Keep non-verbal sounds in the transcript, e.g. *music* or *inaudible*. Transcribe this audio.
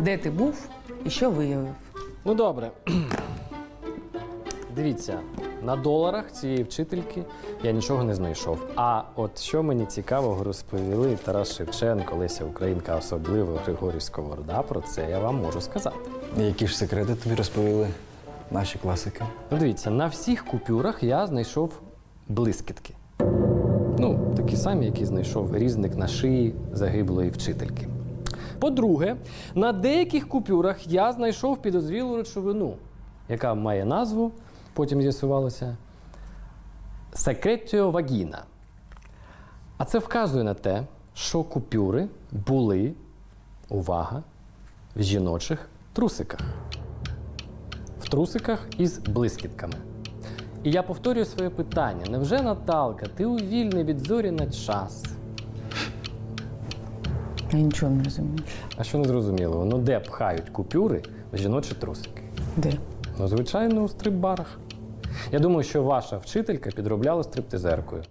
Де ти був і що виявив? Ну добре. *clears throat* Дивіться, на доларах цієї вчительки я нічого не знайшов. А от що мені цікавого розповіли Тарас Шевченко, Леся Українка, особливо Григорій Сковорода, про це я вам можу сказати. Які ж секрети тобі розповіли наші класики? Ну, дивіться, на всіх купюрах я знайшов блискітки. Ну, такі самі, які знайшов різник на шиї загиблої вчительки. По-друге, на деяких купюрах я знайшов підозрілу речовину, яка має назву, потім з'ясувалося, секретіо вагіна. А це вказує на те, що купюри були, увага, в жіночих трусиках в трусиках із блискітками. І я повторюю своє питання: невже Наталка, ти у вільний від зорі на час? Я нічого не розумію. А що не зрозуміло? Ну де пхають купюри в жіночі трусики? Де? Ну, звичайно, у стрип-барах. Я думаю, що ваша вчителька підробляла стриптизеркою.